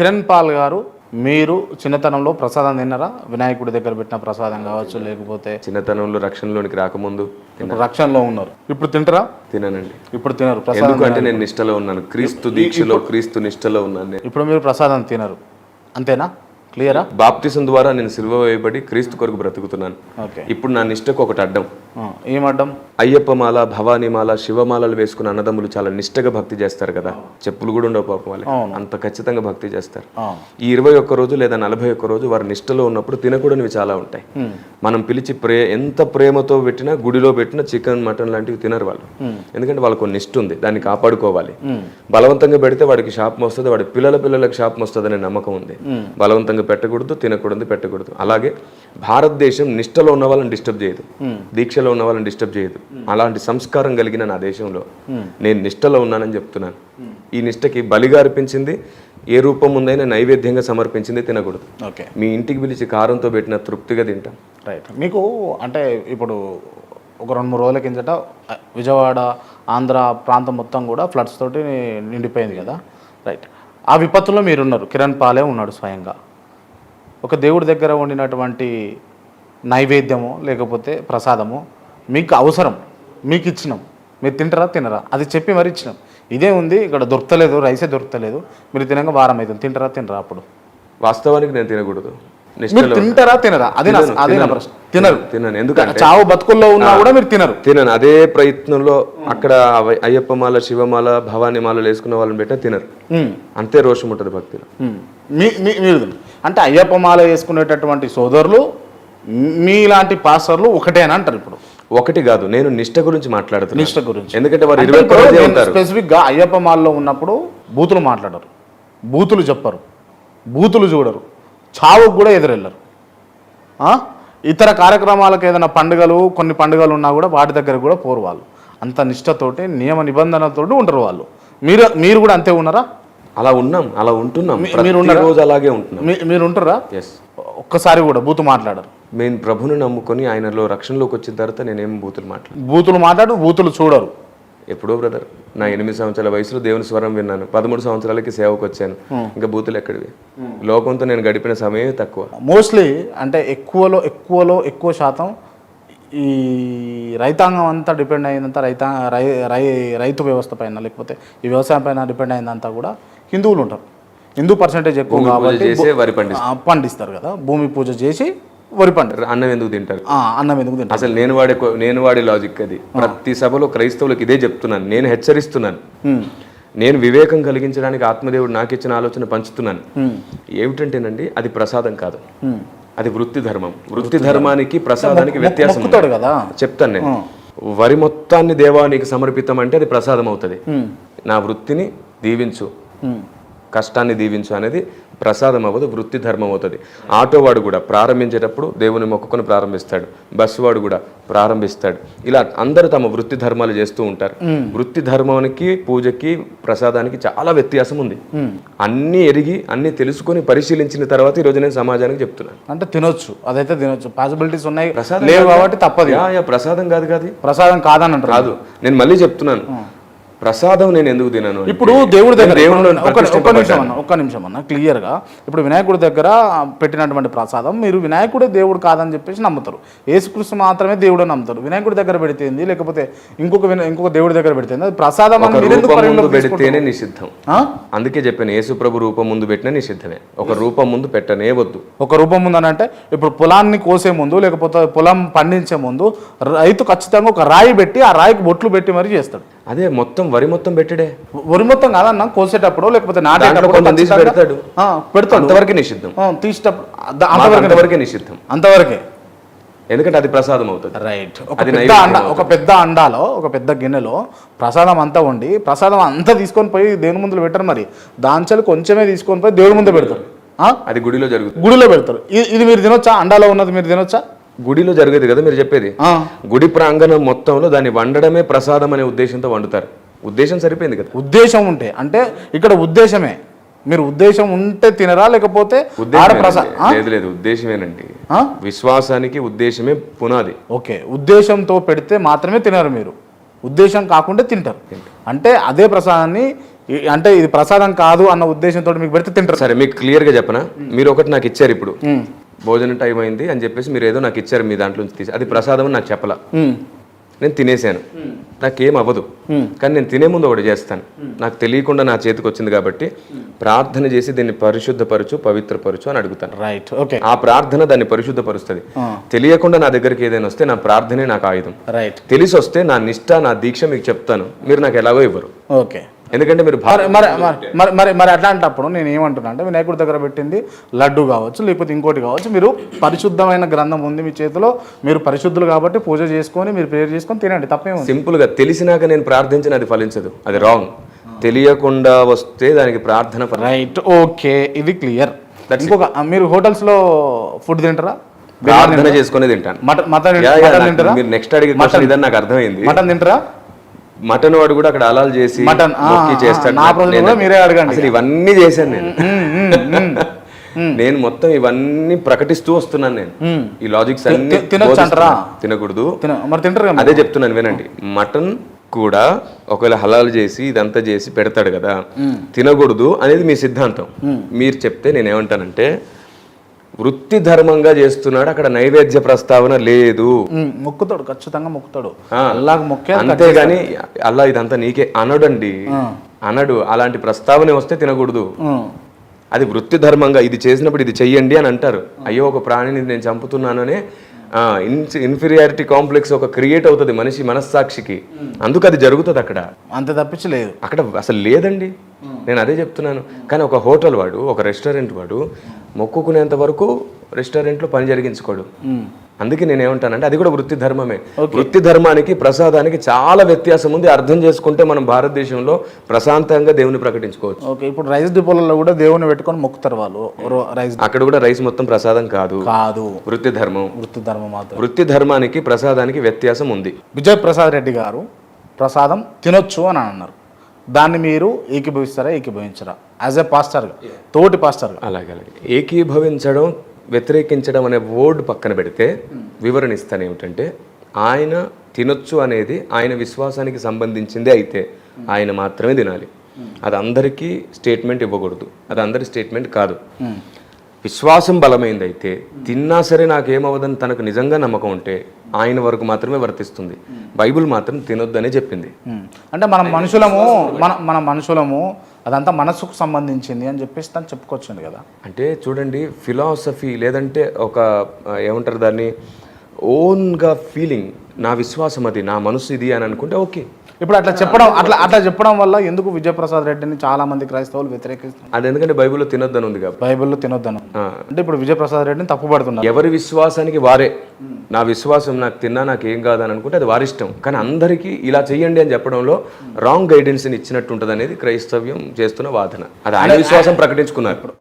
Kiran Paul గారు మీరు చిన్నతనంలో ప్రసాదం తిన్నారా? వినాయకుడి దగ్గర పెట్టిన ప్రసాదం కావచ్చు లేకపోతే చిన్నతనంలో రక్షణలోనికి రాకముందు రక్షణలో ఉన్నారు. ఇప్పుడు తింటారా? తినానండి. ఇప్పుడు తినరు. ప్రసాదం ఎందుకంటే నేను నిష్టలో ఉన్నాను. క్రీస్తు దీక్షలో క్రీస్తు నిష్టలో ఉన్నాను నేను. ఇప్పుడు మీరు ప్రసాదం తినరు. అంతేనా? క్లియరా? బాప్తిసం ద్వారా నేను సిల్వ వేయబడి క్రీస్తు కొరకు బ్రతుకుతున్నాను. ఓకే. ఇప్పుడు నా నిష్టకు ఒకటి అడ్డం. ఏమడ్డం అయ్యప్పమాల భవానీమాల శివమాలలు వేసుకున్న అన్నదమ్ములు చాలా నిష్టగా భక్తి చేస్తారు కదా. చెప్పులు కూడా ఉండవు పాపం వాళ్ళకి. అంత ఖచ్చితంగా భక్తి చేస్తారు. ఈ ఇరవై ఒక్క రోజు లేదా నలభై ఒక్క రోజు వారి నిష్టలో ఉన్నప్పుడు తినకూడనివి చాలా ఉంటాయి. మనం పిలిచి ప్రే ఎంత ప్రేమతో పెట్టినా గుడిలో పెట్టినా చికెన్ మటన్ లాంటివి తినరు వాళ్ళు. ఎందుకంటే వాళ్ళకు నిష్ట ఉంది. దాన్ని కాపాడుకోవాలి. బలవంతంగా పెడితే వాడికి శాపం వస్తుంది వాడి పిల్లల పిల్లలకు శాపం వస్తుంది అనే నమ్మకం ఉంది. బలవంతంగా పెట్టకూడదు తినకూడదు పెట్టకూడదు. అలాగే భారతదేశం నిష్టలో ఉన్న వాళ్ళని డిస్టర్బ్ చేయదు. దీక్షలో ఉన్న వాళ్ళని డిస్టర్బ్ చేయదు అలాంటి సంస్కారం కలిగిన నా దేశంలో నేను నిష్టలో ఉన్నానని చెప్తున్నాను. ఈ నిష్టకి బలిగా అర్పించింది ఏ రూపం ఉందైనా నైవేద్యంగా సమర్పించింది తినకూడదు. ఓకే. మీ ఇంటికి పిలిచి కారంతో పెట్టిన తృప్తిగా తింటాం. రైట్. మీకు అంటే ఇప్పుడు ఒక రెండు మూడు రోజుల కిందట విజయవాడ ఆంధ్ర ప్రాంతం మొత్తం కూడా ఫ్లడ్స్ తోటి నిండిపోయింది కదా. రైట్. ఆ విపత్తులో మీరున్నారు. కిరణ్ పాలే ఉన్నాడు స్వయంగా. ఒక దేవుడి దగ్గర వండినటువంటి నైవేద్యము లేకపోతే ప్రసాదము మీకు అవసరం మీకు ఇచ్చినాం. మీరు తింటారా తినరా? అది చెప్పి మరి ఇచ్చినాం. ఇదే ఉంది ఇక్కడ దొరకలేదు రైసే దొరకలేదు మీరు తినగా వారం అవుతుంది తింటారా తినరా అప్పుడు? వాస్తవానికి నేను తినకూడదు. మీరు తింటారా తినరా? అది నా అదే నా ప్రశ్న. తినరు. తినను ఎందుకంటే చావు బతుకుల్లో ఉన్నా కూడా మీరు తినరు. తినను. అదే ప్రయత్నంలో అక్కడ అయ్యప్పమాల శివమాల భవానీ మాలలు వేసుకున్న వాళ్ళని పెట్టినా తినరు. అంతే రోషం ఉంటుంది భక్తిలో. మీరు. అంటే అయ్యప్ప మాల వేసుకునేటటువంటి సోదరులు మీలాంటి పాస్టర్లు ఒకటేనా అంటారు ఇప్పుడు? ఒకటి కాదు నేను నిష్ట గురించి మాట్లాడుతున్నాను. నిష్ట గురించి. ఎందుకంటే వారు ఇరవై ఒక్క రోజే ఉంటారు స్పెసిఫిక్గా అయ్యప్ప మాలలో ఉన్నప్పుడు బూతులు మాట్లాడరు. బూతులు చెప్పరు. బూతులు చూడరు. చావుకు కూడా ఎదురెళ్ళరు. ఆ? ఇతర కార్యక్రమాలకు ఏదైనా పండుగలు కొన్ని పండుగలు ఉన్నా కూడా వాటి దగ్గర కూడా పోరు వాళ్ళు. అంత నిష్టతోటి నియమ నిబంధనలతోటి ఉంటారు వాళ్ళు. మీరు మీరు కూడా అంతే ఉన్నారా? అలా ఉన్నాం అలా ఉంటున్నాం. మీరు రోజు అలాగే ఉంటున్నాం. మీ- మీరు ఉంటారా ఎస్ ఒక్కసారి కూడా బూతు మాట్లాడరు. నేను ప్రభుని నమ్ముకొని ఆయనలో రక్షణలోకి వచ్చిన తర్వాత నేనేం బూతులు మాట్లాడు బూతులు మాట్లాడు బూతులు చూడరు. ఎప్పుడో బ్రదర్ నా ఎనిమిది సంవత్సరాల వయసులో దేవుని స్వరం విన్నాను. పదమూడు సంవత్సరాలకి సేవకు వచ్చాను. ఇంకా బూతులు ఎక్కడివి? లోకంతో నేను గడిపిన సమయం తక్కువ. మోస్ట్లీ అంటే ఎక్కువలో ఎక్కువలో ఎక్కువ శాతం ఈ రైతాంగం అంతా డిపెండ్ అయిందంతా రైతా రై రై రైతు వ్యవస్థ పైన లేకపోతే ఈ వ్యవసాయం పైన డిపెండ్ అయిందంతా కూడా హిందువులు ఉంటారు. హిందూ పర్సంటేజ్ ఎక్కువ కాబట్టి చేసే వరి పండిస్తారు. కదా. భూమి పూజ చేసి వరి పంట అన్నం ఎందుకు తింటారు? అన్నం ఎందుకు తింటారు? అసలు నేను వాడే నేను వాడే లాజిక్ అది. ప్రతి సభలో క్రైస్తవులకు ఇదే చెప్తున్నాను. నేను హెచ్చరిస్తున్నాను. నేను వివేకం కలిగించడానికి ఆత్మదేవుడు నాకు ఇచ్చిన ఆలోచన పంచుతున్నాను. ఏమిటంటేనండి అది ప్రసాదం కాదు. అది వృత్తి ధర్మం. వృత్తి ధర్మానికి ప్రసాదానికి వ్యత్యాసం కదా. చెప్తాను నేను. వరి మొత్తాన్ని దేవానికి సమర్పితం అంటే అది ప్రసాదం అవుతుంది. నా వృత్తిని దీవించు. కష్టాన్ని దీవించు అనేది ప్రసాదం అవ్వదు వృత్తి ధర్మం అవుతుంది ఆటో వాడు కూడా ప్రారంభించేటప్పుడు దేవుని మొక్కుకొని ప్రారంభిస్తాడు. బస్సు వాడు కూడా ప్రారంభిస్తాడు. ఇలా అందరూ తమ వృత్తి ధర్మాలు చేస్తూ ఉంటారు. వృత్తి ధర్మానికి పూజకి ప్రసాదానికి చాలా వ్యత్యాసం ఉంది. అన్నీ ఎరిగి అన్నీ తెలుసుకొని పరిశీలించిన తర్వాత ఈరోజు నేను సమాజానికి చెప్తున్నాను అంటే తినొచ్చు. అదైతే తినొచ్చు. పాసిబిలిటీస్ ఉన్నాయి. ప్రసాదం లేవు. కాబట్టి తప్పదు. ప్రసాదం కాదు కాదు. ప్రసాదం కాదని కాదు. నేను మళ్ళీ చెప్తున్నాను. ప్రసాదం నేను ఎందుకు తినాను ఇప్పుడు దేవుడి దగ్గర నేను దేవుడిలో ఒక- ఒక నిమిషం. అన్న ఒక్క నిమిషం అన్న క్లియర్గా ఇప్పుడు వినాయకుడి దగ్గర పెట్టినటువంటి ప్రసాదం మీరు వినాయకుడే దేవుడు కాదని చెప్పేసి నమ్ముతారు. యేసుకృష్ణ మాత్రమే దేవుడు నమ్ముతారు. వినాయకుడి దగ్గర పెడితేంది లేకపోతే ఇంకొక ఇంకొక దేవుడి దగ్గర పెడితేంది అది ప్రసాదం ముందు? పెడితేనే నిషిద్ధం? అందుకే చెప్పాను యేసు ప్రభు రూపం ముందు పెట్టినా నిషిద్ధమే. ఒక రూపం ముందు పెట్టనే వద్దు. ఒక రూపం ఉందని అంటే ఇప్పుడు పొలాన్ని కోసే ముందు లేకపోతే పొలం పండించే ముందు రైతు ఖచ్చితంగా ఒక రాయి పెట్టి ఆ రాయికి బొట్లు పెట్టి మరీ చేస్తాడు. అదే మొత్తం వరి మొత్తం పెట్టడే. వరి మొత్తం కాదన్న కోసేటప్పుడు లేకపోతే పెడతాడు. పెడతాడు. అంతవరకే నిషిద్ధం. తీసేటప్పుడు అంతవరకు నిషిద్ధం. అంతవరకే ఎందుకంటే అది ప్రసాదం అవుతుంది. రైట్. ఒక పెద్ద అండ ఒక పెద్ద అండాలో ఒక పెద్ద గిన్నెలో ప్రసాదం అంతా వండి ప్రసాదం అంతా తీసుకొని పోయి దేవుని ముందు పెట్టరు మరి. దాంచలు కొంచెమే తీసుకొని పోయి దేవుడి ముందు పెడతారు? అది గుడిలో జరుగుతుంది. గుడిలో పెడతారు. ఇది మీరు తినొచ్చా? అండాలో ఉన్నది మీరు తినొచ్చా? గుడిలో జరిగేది కదా మీరు చెప్పేది. గుడి ప్రాంగణం మొత్తంలో దాన్ని వండడమే ప్రసాదం అనే ఉద్దేశంతో వండుతారు. ఉద్దేశం సరిపోయింది కదా? ఉద్దేశం ఉంటే అంటే ఇక్కడ ఉద్దేశమే. మీరు ఉద్దేశం ఉంటే తినరా లేకపోతే? లేదు లేదు ఉద్దేశమేనండి? విశ్వాసానికి ఉద్దేశమే పునాది. ఓకే ఉద్దేశంతో పెడితే మాత్రమే తినరు మీరు. ఉద్దేశం కాకుండా తింటారు. అంటే అదే ప్రసాదాన్ని అంటే ఇది ప్రసాదం కాదు అన్న ఉద్దేశంతో మీకు పెడితే తింటారు. సరే మీకు క్లియర్గా చెప్పనా? మీరు ఒకటి నాకు ఇచ్చారు ఇప్పుడు. భోజనం టైం అయింది అని చెప్పేసి మీరు ఏదో నాకు ఇచ్చారు మీ దాంట్లో నుంచి తీసి. అది ప్రసాదం అని నాకు చెప్పలా. నేను తినేసాను నాకేం అవ్వదు. కానీ నేను తినే ముందు ఒకటి చేస్తాను. నాకు తెలియకుండా నా చేతికి వచ్చింది కాబట్టి ప్రార్థన చేసి దీన్ని పరిశుద్ధపరచు పవిత్రపరచు అని అడుగుతాను. రైట్ ఓకే ఆ ప్రార్థన దాన్ని పరిశుద్ధపరుస్తుంది. తెలియకుండా నా దగ్గరికి ఏదైనా వస్తే నా ప్రార్థనే నాకు ఆయుధం. రైట్ తెలిసి వస్తే నా నిష్ట నా దీక్ష మీకు చెప్తాను. మీరు నాకు ఎలాగో ఇవ్వరు. ఓకే ఎందుకంటే మీరు మరి మరి మరి- మరి అట్లాంటప్పుడు నేను ఏమంటున్నా అంటే వినాయకుడి దగ్గర పెట్టింది లడ్డు కావచ్చు లేకపోతే ఇంకోటి కావచ్చు మీరు పరిశుద్ధమైన గ్రంథం ఉంది మీ చేతిలో మీరు పరిశుద్ధులు కాబట్టి పూజ చేసుకొని మీరు ప్రేయర్ చేసుకొని తినండి తప్పేముంది. సింపుల్గా తెలిసినాక నేను ప్రార్థించిన అది ఫలించదు అది రాంగ్ తెలియకుండా వస్తే దానికి ప్రార్థన రైట్ ఓకే ఇది క్లియర్ ఇంకొక మీరు హోటల్స్లో ఫుడ్ తింటారా ప్రార్థన చేసుకునే తింటాను. మటన్ మటన్ మటన్ తింటారా? మీరు నెక్స్ట్ అడిగే క్వశ్చన్ ఇదని నాకు అర్థమైంది. మటన్ తింటారా? మటన్ వాడు కూడా అక్కడ అలాల్ చేసి మటన్, చేస్తాడు. మీరే అడగండి. అసలు ఇవన్నీ చేశాను నేను. నేను మొత్తం ఇవన్నీ ప్రకటిస్తూ వస్తున్నాను నేను. ఈ లాజిక్స్ అన్ని? తినకూడదు. అదే చెప్తున్నాను వినండి. మటన్ కూడా ఒకవేళ హలాల్ చేసి ఇదంతా చేసి పెడతాడు కదా తినకూడదు అనేది మీ సిద్ధాంతం. మీరు చెప్తే నేను ఏమంటానంటే వృత్తి ధర్మంగా చేస్తున్నాడు అక్కడ నైవేద్య ప్రస్తావన లేదు. మొక్కుతాడు ఖచ్చితంగా మొక్కుతాడు. మొక్కే అంతేగాని అల్లా ఇదంతా నీకే అనడండి. అనడు అలాంటి ప్రస్తావన వస్తే తినకూడదు. అది వృత్తి ధర్మంగా ఇది చేసినప్పుడు ఇది చెయ్యండి అని అంటారు. అయ్యో ఒక ప్రాణిని నేను చంపుతున్నాను అనే ఇన్ఫీరియారిటీ కాంప్లెక్స్ ఒక క్రియేట్ అవుతుంది మనిషి మనస్సాక్షికి. అందుకు అది జరుగుతుంది అక్కడ అంతే తప్పించి లేదు అక్కడ అసలు లేదండి. నేను అదే చెప్తున్నాను. కానీ ఒక హోటల్ వాడు ఒక రెస్టారెంట్ వాడు మొక్కుకునేంత వరకు రెస్టారెంట్లో పని జరిగించుకోడు. అందుకే నేను ఏమంటానంటే అది కూడా వృత్తి ధర్మమే. వృత్తి ధర్మానికి ప్రసాదానికి చాలా వ్యత్యాసం ఉంది. అర్థం చేసుకుంటే మనం భారతదేశంలో ప్రశాంతంగా దేవుని ప్రకటించుకోవచ్చు. ఓకే ఇప్పుడు రైస్ డిపోలలో కూడా దేవుని పెట్టుకొని మొక్కుతారు వాళ్ళు. రైస్ అక్కడ కూడా రైస్ మొత్తం ప్రసాదం కాదు. కాదు. వృత్తి ధర్మం. వృత్తి ధర్మం వృత్తి ధర్మానికి ప్రసాదానికి వ్యత్యాసం ఉంది. విజయ్ ప్రసాద్ రెడ్డి గారు ప్రసాదం తినొచ్చు అని అన్నారు. దాన్ని మీరు ఏకీభవిస్తారా ఏకీభవించరా? యాజ్ ఎ పాస్టర్గా తోటి పాస్టర్గా అలాగే అలాగే. ఏకీభవించడం వ్యతిరేకించడం అనే వర్డ్ పక్కన పెడితే వివరణ ఇస్తాను ఏమిటంటే ఆయన తినొచ్చు అనేది ఆయన విశ్వాసానికి సంబంధించిందే అయితే ఆయన మాత్రమే తినాలి. అది అందరికీ స్టేట్మెంట్ ఇవ్వకూడదు. అది అందరి స్టేట్మెంట్ కాదు. విశ్వాసం బలమైంది అయితే తిన్నా సరే నాకేమవదని తనకు నిజంగా నమ్మకం ఉంటే ఆయన వరకు మాత్రమే వర్తిస్తుంది. బైబిల్ మాత్రం తినొద్దనే చెప్పింది. అంటే మనం మనుషులము మన మన మనుషులము అదంతా మనసుకు సంబంధించింది అని చెప్పేసి తను చెప్పుకొచ్చింది కదా. అంటే చూడండి ఫిలాసఫీ లేదంటే ఒక ఏమంటారు దాన్ని? ఓన్గా ఫీలింగ్ నా విశ్వాసం అది నా మనసు ఇది అని అనుకుంటే ఓకే. ఇప్పుడు అట్లా చెప్పడం అట్లా అట్లా చెప్పడం వల్ల ఎందుకు విజయప్రసాద్ రెడ్డిని చాలా మంది క్రైస్తవులు వ్యతిరేకిస్తున్నారు? అది ఎందుకంటే బైబిల్లో తినొద్దని ఉంది కాబట్టి. బైబిల్లో తినొద్దను అంటే ఇప్పుడు విజయప్రసాద్ రెడ్డిని తప్పుపడుతున్నారు ఎవరి విశ్వాసానికి వారే. నా విశ్వాసం నాకు తిన్నా నాకు ఏం కాదని అనుకుంటే అది వారిష్టం కానీ అందరికీ ఇలా చెయ్యండి అని చెప్పడంలో రాంగ్ గైడెన్స్ని ఇచ్చినట్టు ఉంటుంది అనేది క్రైస్తవ్యం చేస్తున్న వాదన. అది ఆయన విశ్వాసం ప్రకటించుకున్నారు.